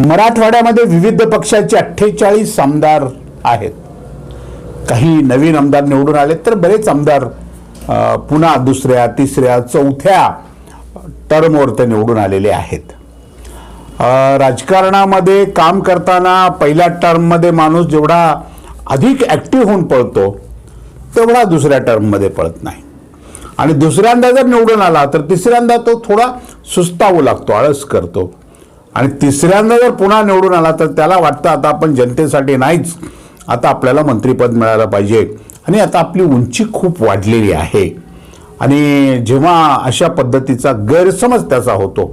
मराठवाड्यामध्ये विविध पक्षाचे अठ्ठेचाळीस आमदार आहेत. काही नवीन आमदार निवडून आले तर बरेच आमदार पुन्हा दुसऱ्या तिसऱ्या चौथ्या टर्मवर ते निवडून आलेले आहेत. राजकारणामध्ये काम करताना पहिल्या टर्ममध्ये माणूस जेवढा अधिक ॲक्टिव्ह होऊन पळतो तेवढा दुसऱ्या टर्ममध्ये पळत नाही. आणि दुसऱ्यांदा जर निवडून आला तर तिसऱ्यांदा तो थोडा सुस्तावू लागतो आळस करतो. आणि तिसऱ्यांदा जर पुन्हा निवडून आला तर त्याला वाटतं आता आपण जनतेसाठी नाहीच. आता आपल्याला मंत्रिपद मिळालं पाहिजे. आणि आता आपली उंची खूप वाढलेली आहे. आणि जेव्हा अशा पद्धतीचा गैरसमज त्याचा होतो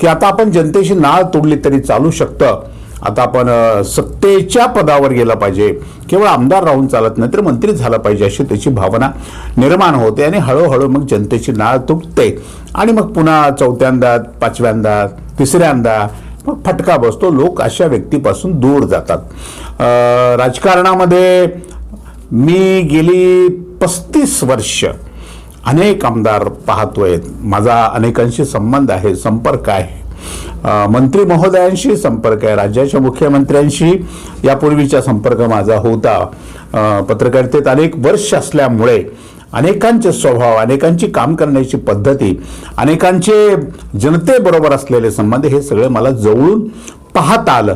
की आता आपण जनतेशी नाळ तोडली तरी चालू शकतं. आता आपण सत्तेच्या पदावर गेलं पाहिजे. केवळ आमदार राहून चालत नाही तर मंत्री झालं पाहिजे अशी त्याची भावना निर्माण होते. आणि हळूहळू मग जनतेची नाळ तुटते. आणि मग पुन्हा चौथ्यांदा पाचव्यांदा तिसऱ्यांदा मग फटका बसतो. लोक अशा व्यक्तीपासून दूर जातात. राजकारणामध्ये मी गेली पस्तीस वर्ष अनेक आमदार पाहतोय. माझा अनेकांशी संबंध आहे संपर्क आहे. मंत्री महोदयांशी संपर्क आहे. राज्याच्या मुख्यमंत्र्यांशी यापूर्वीचा संपर्क माझा होता. पत्रकारितेत अनेक वर्ष असल्यामुळे अनेकांचे स्वभाव अनेकांची काम करण्याची पद्धती अनेकांचे जनतेबरोबर असलेले संबंध हे सगळे मला जवळून पाहता आलं.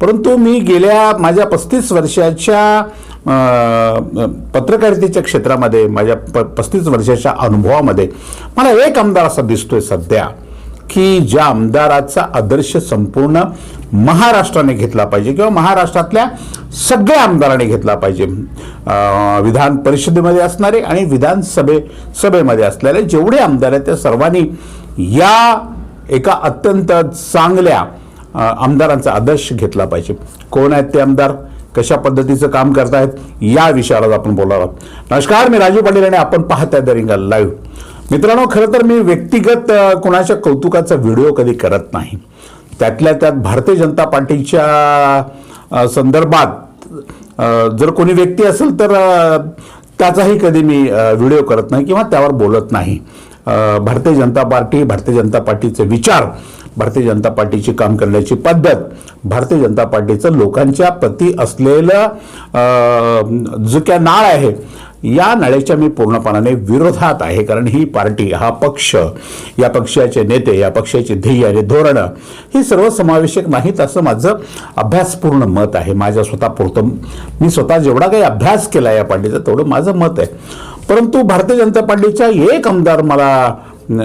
परंतु मी गेल्या माझ्या पस्तीस वर्षाच्या पत्रकारितेच्या क्षेत्रामध्ये माझ्या प पस्तीस वर्षाच्या अनुभवामध्ये मला एक आमदार असा दिसतोय सध्या. की ज्या आमदाराचा आदर्श संपूर्ण महाराष्ट्राने घेतला पाहिजे किंवा महाराष्ट्रातल्या सगळ्या आमदारांनी घेतला पाहिजे. विधान परिषदेमध्ये असणारे आणि विधानसभे सभेमध्ये असलेले जेवढे आमदार आहेत त्या सर्वांनी या एका अत्यंत चांगल्या आमदारांचा आदर्श घेतला पाहिजे. कोण आहेत ते आमदार? कशा पद्धतीचं काम करतायत? या विषयावर आपण बोलणार आहोत. नमस्कार मी राजू पाटील आणि आपण पाहताय द रिंगल लाईव्ह. मित्रांनो खरं तर मी व्यक्तिगत कोणाच्या कुणाच्या कौतुकाचा व्हिडिओ कधी करत नाही. त्यातल्या त्यात भारतीय जनता पार्टीच्या संदर्भात जर कोणी व्यक्ती असेल तर त्याचाही कधी मी व्हिडिओ करत नाही किंवा त्यावर बोलत नाही. भारतीय जनता पार्टी भारतीय जनता पार्टीचे विचार भारतीय जनता पार्टीची काम करण्याची पद्धत भारतीय जनता पार्टीचं लोकांच्या प्रती असलेलं जो काय नाळ आहे या नाळ्याच्या मी पूर्णपणाने विरोधात आहे कारण ही पार्टी हा पक्ष या पक्षाचे नेते या पक्षाचे ध्येय आणि धोरणं ही सर्वसमावेशक नाहीत असं माझं अभ्यासपूर्ण मत आहे. माझ्या स्वतःपुरतं मी स्वतः जेवढा काही अभ्यास केला या पार्टीचा तेवढं माझं मत आहे. परंतु भारतीय जनता पार्टीचा एक आमदार मला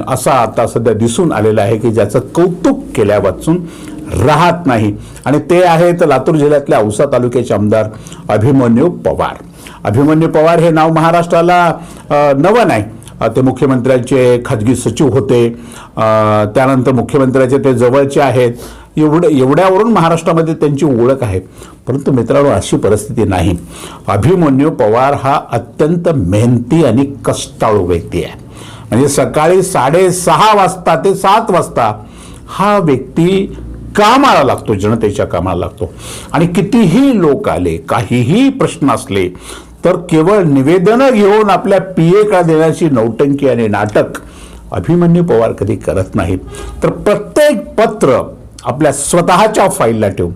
असा आता सध्या दिसून आलेला आहे की ज्याचं कौतुक केल्या वाचून राहत नाही. आणि ते आहेत लातूर जिल्ह्यातल्या औसा तालुक्याचे आमदार अभिमन्यू पवार. अभिमन्यू पवार हे नाव महाराष्ट्राला नवं नाही. ते मुख्यमंत्र्यांचे खाजगी सचिव होते. त्यानंतर मुख्यमंत्र्याचे ते जवळचे आहेत. एवढं एवढ्यावरून महाराष्ट्रामध्ये त्यांची ओळख आहे. परंतु मित्रांनो अशी परिस्थिती नाही. अभिमन्यू पवार हा अत्यंत मेहनती आणि कष्टाळू व्यक्ती आहे. म्हणजे सकाळी साडेसहा वाजता ते सात वाजता हा व्यक्ती कामाला लागतो जनतेच्या कामाला लागतो. आणि कितीही लोक आले काहीही प्रश्न असले तर केवळ निवेदनं घेऊन आपल्या पी ए का देण्याची नौटंकी आणि नाटक अभिमन्यू पवार कधी करत नाहीत. तर प्रत्येक पत्र आपल्या स्वतःच्या फाईलला ठेवून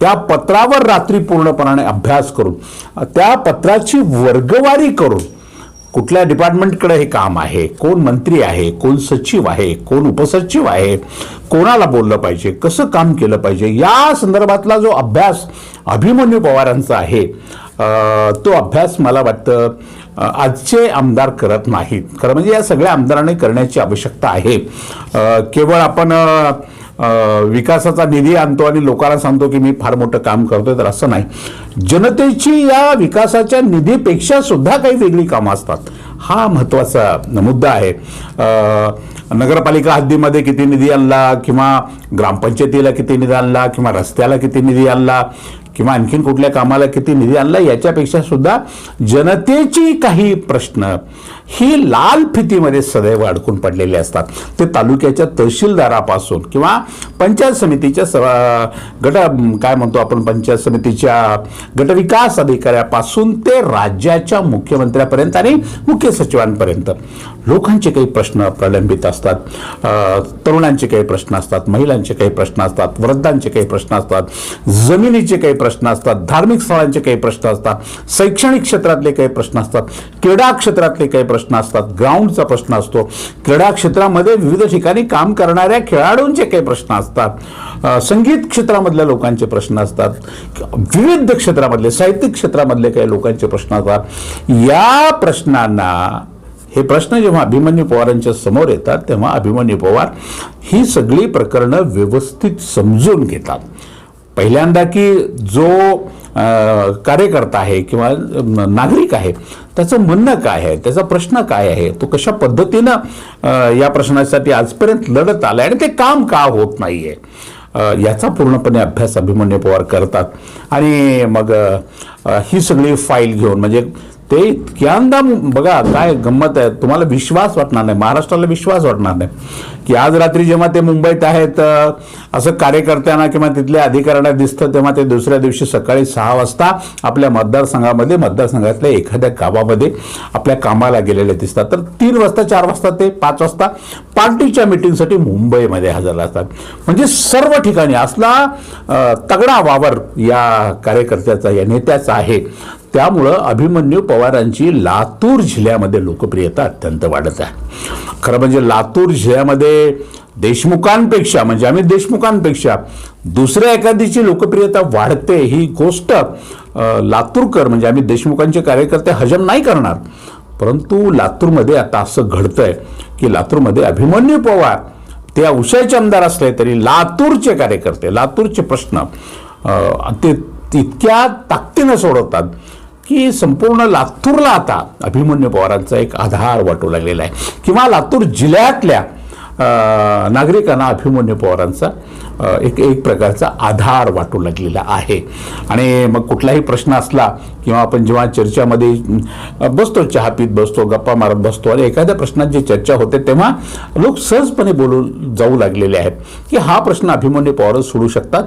त्या पत्रावर रात्री पूर्णपणाने अभ्यास करून त्या पत्राची वर्गवारी करून कुठल्या डिपार्टमेंटकडे हे काम आहे कोण मंत्री आहे कोण सचिव आहे कोण उपसचिव आहे कोणाला बोललं पाहिजे कसं काम केलं पाहिजे या संदर्भातला जो अभ्यास अभिमन्यू पवारांचा आहे तो अभ्यास मला वाटतं आजचे आमदार करत नाहीत. खरं म्हणजे या सगळ्या आमदारांनी करण्याची आवश्यकता आहे. केवळ आपण विकासाचा निधी आणतो आणि लोकांना सांगतो की मी फार मोठं काम करतोय तर असं नाही. जनतेची या विकासाच्या निधीपेक्षा सुद्धा काही वेगळी कामं असतात. हा महत्त्वाचा मुद्दा आहे. नगरपालिका हद्दीमध्ये किती निधी आणला किंवा ग्रामपंचायतीला किती निधी आणला किंवा रस्त्याला किती निधी आणला किंवा आणखीन कुठल्या कामाला किती निधी आणला याच्यापेक्षा सुद्धा जनतेची काही प्रश्न. ही लाल फितीमध्ये सदैव अडकून पडलेले असतात. ते तालुक्याच्या तहसीलदारापासून किंवा पंचायत समितीच्या स गट काय म्हणतो आपण पंचायत समितीच्या गटविकास अधिकाऱ्यापासून ते राज्याच्या मुख्यमंत्र्यापर्यंत आणि मुख्य सचिवांपर्यंत. लोकांचे काही प्रश्न प्रलंबित असतात. तरुणांचे काही प्रश्न असतात महिलांचे काही प्रश्न असतात वृद्धांचे काही प्रश्न असतात जमिनीचे काही प्रश्न असतात धार्मिक स्थळांचे काही प्रश्न असतात शैक्षणिक क्षेत्रातले काही प्रश्न असतात क्रीडा क्षेत्रातले काही प्रश्न प्रश्न असतात ग्राउंडचा प्रश्न असतो. क्रीडा क्षेत्रामध्ये विविध ठिकाणी काम करणाऱ्या खेळाडूंचे काही प्रश्न असतात. संगीत क्षेत्रामधल्या लोकांचे प्रश्न असतात. विविध क्षेत्रामधले साहित्यिक क्षेत्रामधले काही लोकांचे प्रश्न असतात. या प्रश्नांना हे प्रश्न जेव्हा अभिमन्यू पवारांच्या समोर येतात तेव्हा अभिमन्यू पवार ही सगळी प्रकरणं व्यवस्थित समजून घेतात. पहिल्यांदा की जो कार्यकर्ता आहे किंवा नागरिक आहे त्याचं म्हणणं काय आहे? त्याचा प्रश्न काय आहे? तो कशा पद्धतीनं या प्रश्नासाठी आजपर्यंत लढत आलाय? आणि ते काम का होत नाहीये? आहे याचा पूर्णपणे अभ्यास अभिमन्यू पवार करतात. आणि मग ही सगळी फाईल घेऊन म्हणजे ते इतक्यांदा बघा काय गंमत आहे. तुम्हाला विश्वास वाटणार नाही. महाराष्ट्राला विश्वास वाटणार नाही. की आज रात्री जेव्हा ते मुंबईत आहेत असं कार्यकर्त्यांना किंवा तिथल्या अधिकाऱ्यांना दिसतं तेव्हा ते दुसऱ्या दिवशी सकाळी सहा वाजता आपल्या मतदारसंघामध्ये मतदारसंघातल्या एखाद्या गावामध्ये आपल्या कामाला गेलेले दिसतात. तर तीन वाजता चार वाजता ते पाच वाजता पार्टीच्या मिटिंगसाठी मुंबईमध्ये हजर असतात. म्हणजे सर्व ठिकाणी असला तगडा वावर या कार्यकर्त्याचा या नेत्याचा आहे त्यामुळं अभिमन्यू पवारांची लातूर जिल्ह्यामध्ये लोकप्रियता अत्यंत वाढत आहे. खरं म्हणजे लातूर जिल्ह्यामध्ये देशमुखांपेक्षा म्हणजे आम्ही देशमुखांपेक्षा दुसऱ्या एखादीची लोकप्रियता वाढते ही गोष्ट लातूरकर म्हणजे आम्ही देशमुखांचे कार्यकर्ते हजम नाही करणार. परंतु लातूरमध्ये आता असं घडतंय की लातूरमध्ये अभिमन्यू पवार ते औषधाचे आमदार असले तरी लातूरचे कार्यकर्ते लातूरचे प्रश्न ते इतक्या ताकदीनं सोडवतात की संपूर्ण लातूरला आता अभिमन्यू पवारांचा एक आधार वाटू लागलेला आहे. किंवा लातूर जिल्ह्यातल्या नागरिकांना अभिमन्यू पवारांचा एक एक प्रकारचा आधार वाटू लागलेला आहे. आणि मग कुठलाही प्रश्न असला किंवा आपण जेव्हा चर्चामध्ये बसतो चहा पीत बसतो गप्पा मारत बसतो आणि एखाद्या प्रश्नात चर्चा होते तेव्हा लोक सहजपणे बोलू जाऊ लागलेले आहेत की हा प्रश्न अभिमन्यू पवारच सोडू शकतात.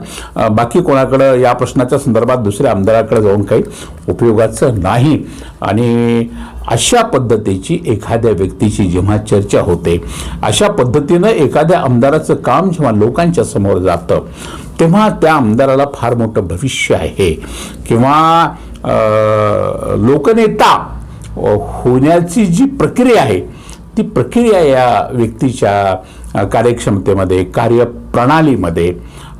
बाकी कोणाकडं या प्रश्नाच्या संदर्भात दुसऱ्या आमदाराकडे जाऊन काही उपयोगाचं नाही. आणि अशा पद्धतीची एखाद्या व्यक्तीची जेव्हा चर्चा होते अशा पद्धतीनं एखाद्या आमदाराचं काम जेव्हा लोकांच्या समोर जातं तेव्हा त्या आमदाराला फार मोठं भविष्य आहे. किंवा लोकनेता होण्याची जी प्रक्रिया आहे ती प्रक्रिया या व्यक्तीच्या कार्यक्षमतेमध्ये कार्यप्रणालीमध्ये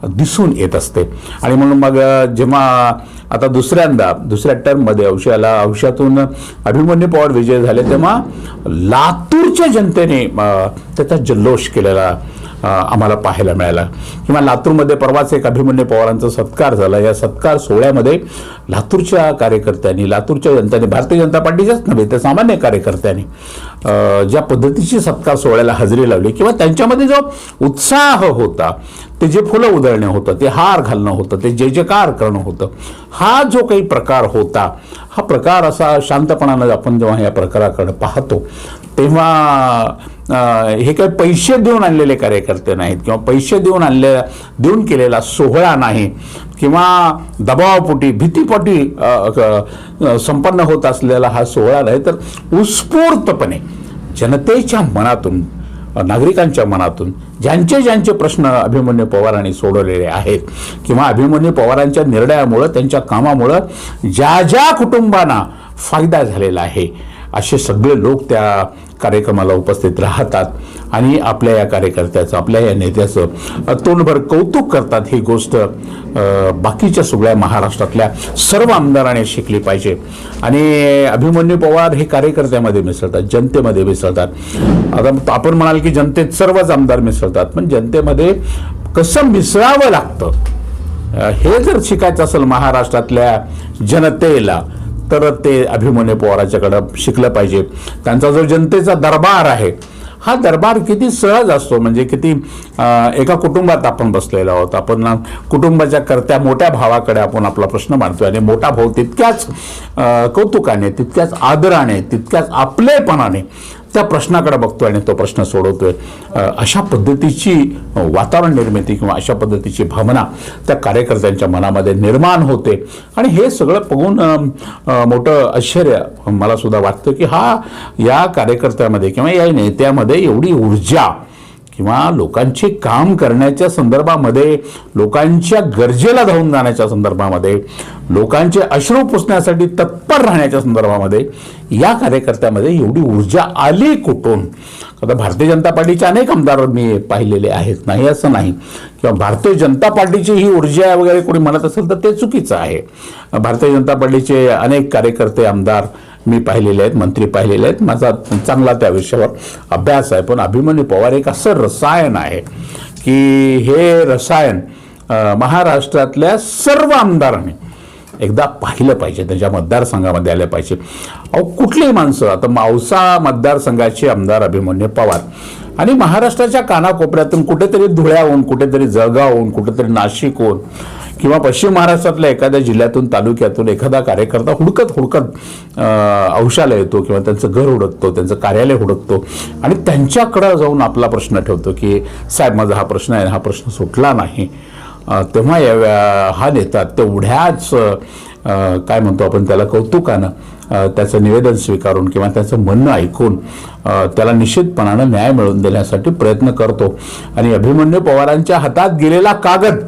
दिसून येत असते. आणि म्हणून मग जेव्हा आता दुसऱ्यांदा दुसऱ्या टर्ममध्ये औषधाला औषधातून अभिमन्यू पवार विजय झाले तेव्हा लातूरच्या जनतेने त्याचा जल्लोष केलेला आम्हाला पाहायला मिळाला. किंवा लातूरमध्ये परवाच एक अभिमन्यू पवारांचा सत्कार झाला. या सत्कार सोहळ्यामध्ये लातूरच्या कार्यकर्त्यांनी लातूरच्या जनतांनी भारतीय जनता पार्टीच्याच नव्हे तर सामान्य कार्यकर्त्यांनी ज्या पद्धतीची सत्कार सोहळ्याला हजेरी लावली किंवा त्यांच्यामध्ये जो उत्साह होता ते जे फुलं उधळणे होतं ते हार घालणं होतं ते जे जयकार करणं होतं हा जो काही प्रकार होता हा प्रकार असा शांतपणानं आपण जेव्हा या प्रकाराकडे पाहतो तेव्हा हे काही पैसे देऊन आणलेले कार्यकर्ते नाहीत किंवा पैसे देऊन आणले देऊन केलेला सोहळा नाही किंवा दबावपोटी भीतीपोटी संपन्न होत असलेला हा सोहळा नाही तर उत्स्फूर्तपणे जनतेच्या मनातून नागरिकांच्या मनातून ज्यांचे ज्यांचे प्रश्न अभिमन्यू पवारांनी सोडवलेले आहेत किंवा अभिमन्यू पवारांच्या निर्णयामुळं त्यांच्या कामामुळं ज्या ज्या कुटुंबांना फायदा झालेला आहे असे सगळे लोक त्या कार्यक्रमाला उपस्थित राहतात आणि आपल्या या कार्यकर्त्याचं आपल्या या नेत्याचं तोंडभर कौतुक करतात ही गोष्ट बाकीच्या सगळ्या महाराष्ट्रातल्या सर्व आमदारांनी शिकली पाहिजे. आणि अभिमन्यू पवार हे कार्यकर्त्यामध्ये मिसळतात जनतेमध्ये मिसळतात. आता आपण म्हणाल की जनतेत सर्वच आमदार मिसळतात पण जनतेमध्ये कसं मिसळावं लागतं? हे जर शिकायचं असेल महाराष्ट्रातल्या जनतेला तर ते अभिमन्यू पवाराच्याकडं शिकलं पाहिजे. त्यांचा जो जनतेचा दरबार आहे हा दरबार किती सहज असतो? म्हणजे किती एका कुटुंबात आपण बसलेलो आहोत. आपण कुटुंबाच्या करत्या मोठ्या भावाकडे आपण आपला प्रश्न मांडतोय आणि मोठा भाऊ तितक्याच कौतुकाने तितक्याच आदराने तितक्याच आपलेपणाने त्या प्रश्नाकडे बघतोय आणि तो प्रश्न सोडवतोय. अशा पद्धतीची वातावरण निर्मिती किंवा अशा पद्धतीची भावना त्या कार्यकर्त्यांच्या मनामध्ये निर्माण होते. आणि हे सगळं बघून मोठं आश्चर्य मला सुद्धा वाटतं की हा या कार्यकर्त्यामध्ये किंवा या नेत्यामध्ये एवढी ऊर्जा किंवा लोकांचे काम करण्याच्या संदर्भामध्ये लोकांच्या गरजेला धावून जाण्याच्या संदर्भामध्ये लोकांचे अश्रू पुसण्यासाठी तत्पर राहण्याच्या संदर्भामध्ये या कार्यकर्त्यामध्ये एवढी ऊर्जा आली कुठून? आता भारतीय जनता पार्टीचे अनेक आमदार मी पाहिलेले आहेत. नाही असं नाही. किंवा भारतीय जनता पार्टीची ही ऊर्जा वगैरे कोणी म्हणत असेल तर ते चुकीचं आहे. भारतीय जनता पार्टीचे अनेक कार्यकर्ते आमदार मी पाहिलेले आहेत मंत्री पाहिलेले आहेत. माझा चांगला त्या विषयावर अभ्यास आहे. पण अभिमन्यू पवार एक असं रसायन आहे की हे रसायन महाराष्ट्रातल्या सर्व आमदारांनी एकदा पाहिलं पाहिजे. त्यांच्या मतदारसंघामध्ये आलं पाहिजे. अहो कुठलीही माणसं आता मावसा मतदारसंघाचे आमदार अभिमन्यू पवार आणि महाराष्ट्राच्या कानाकोपऱ्यातून कुठेतरी धुळ्याहून कुठेतरी जळगावहून कुठेतरी नाशिकहून किंवा पश्चिम महाराष्ट्रातल्या एखाद्या जिल्ह्यातून तालुक्यातून एखादा कार्यकर्ता हुडकत हुडकत अं, येतो किंवा त्यांचं घर हुडकतो त्यांचं कार्यालय हुडकतो आणि त्यांच्याकडं जाऊन आपला प्रश्न ठेवतो की साहेब माझा हा प्रश्न आहे हा प्रश्न सुटला नाही. तेव्हा या हा नेता तेवढ्याच काय म्हणतो आपण त्याला कौतुकानं त्याचं निवेदन स्वीकारून किंवा त्याचं म्हणणं ऐकून त्याला निश्चितपणानं न्याय मिळवून देण्यासाठी प्रयत्न करतो. आणि अभिमन्यू पवारांच्या हातात गेलेला कागद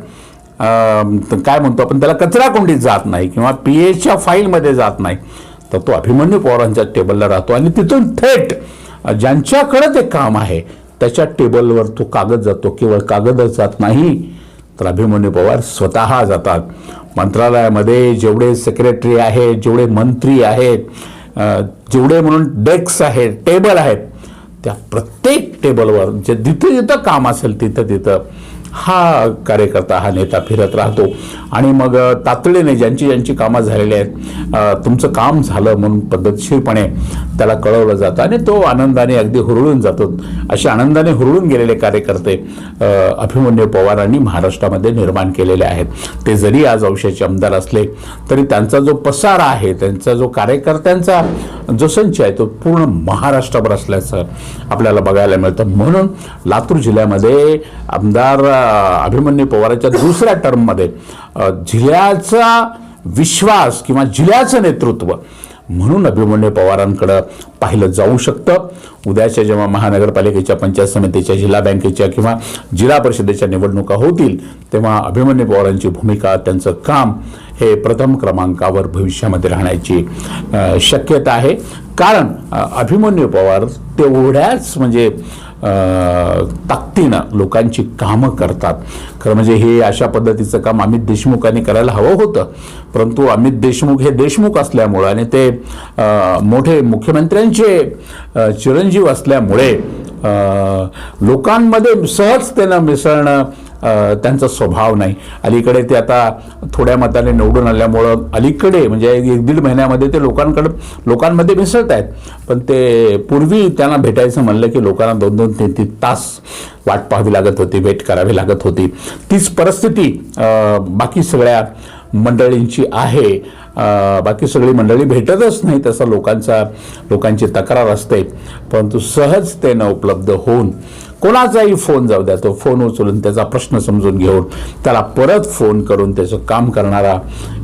काय म्हणतो आपण त्याला कचराकुंडीत जात नाही किंवा पी एचच्या फाईलमध्ये जात नाही. तर तो अभिमन्यू पवारांच्या टेबलला राहतो आणि तिथून थेट अ, ज्यांच्याकडे ते काम आहे त्याच्या टेबलवर तो कागद जातो. केवळ कागदच जात नाही तर अभिमन्यू पवार स्वतः जातात. मंत्रालयामध्ये जेवढे सेक्रेटरी आहेत जेवढे मंत्री आहेत जेवढे म्हणून डेस्क आहेत टेबल आहेत त्या प्रत्येक टेबलवर जे जिथं जिथं काम असेल तिथं तिथं हा कार्यकर्ता हा नेता फिरत राहतो. आणि मग तातडीने ज्यांची ज्यांची कामं झालेली आहेत तुमचं काम झालं म्हणून पद्धतशीरपणे त्याला कळवलं जातं आणि तो आनंदाने अगदी हुरळून जातो. असे आनंदाने हुरळून गेलेले कार्यकर्ते अभिमन्यू पवारांनी महाराष्ट्रामध्ये निर्माण केलेले आहेत. ते जरी आज औषधाचे आमदार असले तरी त्यांचा जो पसारा आहे त्यांचा जो कार्यकर्त्यांचा जो संच आहे तो पूर्ण महाराष्ट्रभर असल्याचं आपल्याला बघायला मिळतं. म्हणून लातूर जिल्ह्यामध्ये आमदार अभिमन्यू पवारांच्या दुसऱ्या टर्ममध्ये जिल्ह्याचा विश्वास किंवा जिल्ह्याचं नेतृत्व म्हणून अभिमन्यू पवारांकडं पाहिलं जाऊ शकतं. उद्याच्या जेव्हा महानगरपालिकेच्या पंचायत समितीच्या जिल्हा बँकेच्या किंवा जिल्हा परिषदेच्या निवडणुका होतील तेव्हा अभिमन्यू पवारांची भूमिका त्यांचं काम हे प्रथम क्रमांकावर भविष्यामध्ये राहण्याची शक्यता आहे. कारण अभिमन्यू पवार तेवढ्याच म्हणजे ताकदीनं लोकांची कामं करतात. खरं म्हणजे हे अशा पद्धतीचं काम अमित देशमुखांनी करायला हवं होतं. परंतु अमित देशमुख हे देशमुख असल्यामुळं आणि ते मोठे मुख्यमंत्र्यांचे चिरंजीव असल्यामुळे लोकांमध्ये सहज त्यांना मिसळणं त्यांचा स्वभाव नाही. अलीकडे ते आता थोड्या मताने निवडून आल्यामुळं अलीकडे म्हणजे एक दीड महिन्यामध्ये ते लोकांकडे लोकांमध्ये मिसळत आहेत पण ते पूर्वी त्यांना भेटायचं म्हणलं की लोकांना दोन दोन तीन तीन तास वाट पाहावी लागत होती वेट करावी लागत होती. तीच परिस्थिती बाकी सगळ्या मंडळींची आहे. बाकी सगळी मंडळी भेटतच नाही तसा लोकांचा लोकांची तक्रार असते. परंतु सहजतेनं उपलब्ध होऊन कोणाचाही फोन जाऊ द्या तो फोन उचलून त्याचा प्रश्न समजून घेऊन त्याला परत फोन करून त्याचं काम करणारा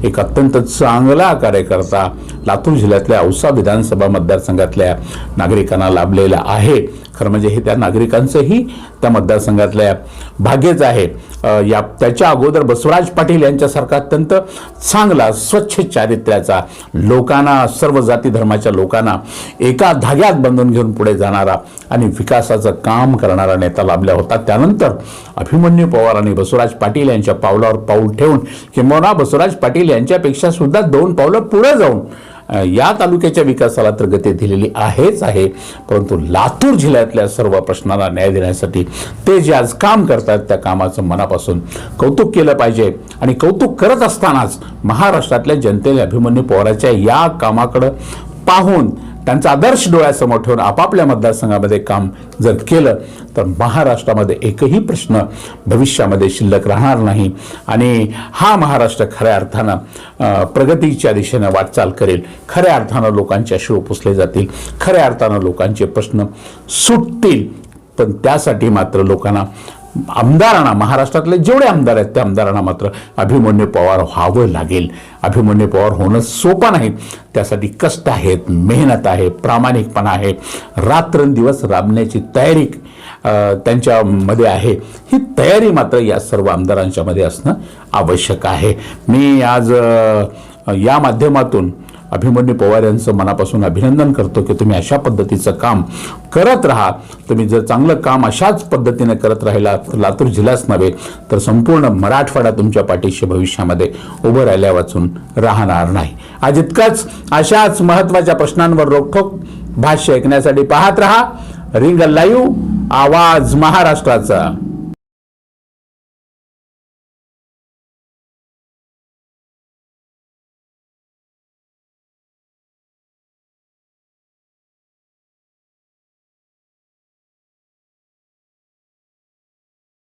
एक अत्यंत चांगला कार्यकर्ता लातूर जिल्ह्यातल्या औसा विधानसभा मतदारसंघातल्या नागरिकांना लाभलेला आहे. खरं म्हणजे हे त्या नागरिकांचंही त्या मतदारसंघातल्या भाग्यच आहे. या त्याच्या अगोदर बसवराज पाटील यांच्यासारखा अत्यंत चांगला स्वच्छ चारित्र्याचा लोकांना सर्व जाती धर्माच्या लोकांना एका धाग्यात बांधून घेऊन पुढे जाणारा आणि विकासाचं काम करणारा नेता लाभला होता. त्यानंतर अभिमन्यू पवार आणि बसवराज पाटील यांच्या पावलावर पाऊल ठेवून किंबहुना बसवराज पाटील यांच्यापेक्षा सुद्धा दोन पावलं पुढे जाऊन या तालुक्याच्या विकासाला तर गती दिलेली आहेच आहे परंतु लातूर जिल्ह्यातल्या सर्व प्रश्नांना न्याय देण्यासाठी ते जे आज काम करतात त्या कामाचं मनापासून कौतुक केलं पाहिजे. आणि कौतुक करत असतानाच महाराष्ट्रातल्या जनतेने अभिमन्यू पवाराच्या या कामाकडं पाहून त्यांचा आदर्श डोळ्यासमोर ठेवून आपापल्या मतदारसंघामध्ये काम जर केलं तर महाराष्ट्रामध्ये एकही प्रश्न भविष्यामध्ये शिल्लक राहणार नाही. आणि हा महाराष्ट्र खऱ्या अर्थानं प्रगतीच्या दिशेनं वाटचाल करेल. खऱ्या अर्थानं लोकांचे अश्रू पुसले जातील. खऱ्या अर्थानं लोकांचे प्रश्न सुटतील. पण त्यासाठी मात्र लोकांना आमदारांना महाराष्ट्रातले जेवढे आमदार आहेत त्या आमदारांना मात्र अभिमन्यू पवार व्हावं लागेल. अभिमन्यू पवार होणं सोपं नाही. त्यासाठी कष्ट आहेत मेहनत आहे प्रामाणिकपणा आहे. रात्रंदिवस राबण्याची तयारी त्यांच्यामध्ये आहे. ही तयारी मात्र या सर्व आमदारांच्यामध्ये असणं आवश्यक आहे. मी आज या माध्यमातून अभिमन्यू पवार यांचं मनापासून अभिनंदन करतो की तुम्ही अशा पद्धतीचं काम करत राहा. तुम्ही जर चांगलं काम अशाच पद्धतीने करत राहिला तर लातूर जिल्हाच नव्हे तर संपूर्ण मराठवाडा तुमच्या पाठीशी भविष्यामध्ये उभं राहिल्या वाचून राहणार नाही. आज इतकंच. अशाच महत्त्वाच्या प्रश्नांवर रोखोक भाष्य ऐकण्यासाठी पाहत राहा. रिंग लाईव्ह आवाज महाराष्ट्राचा.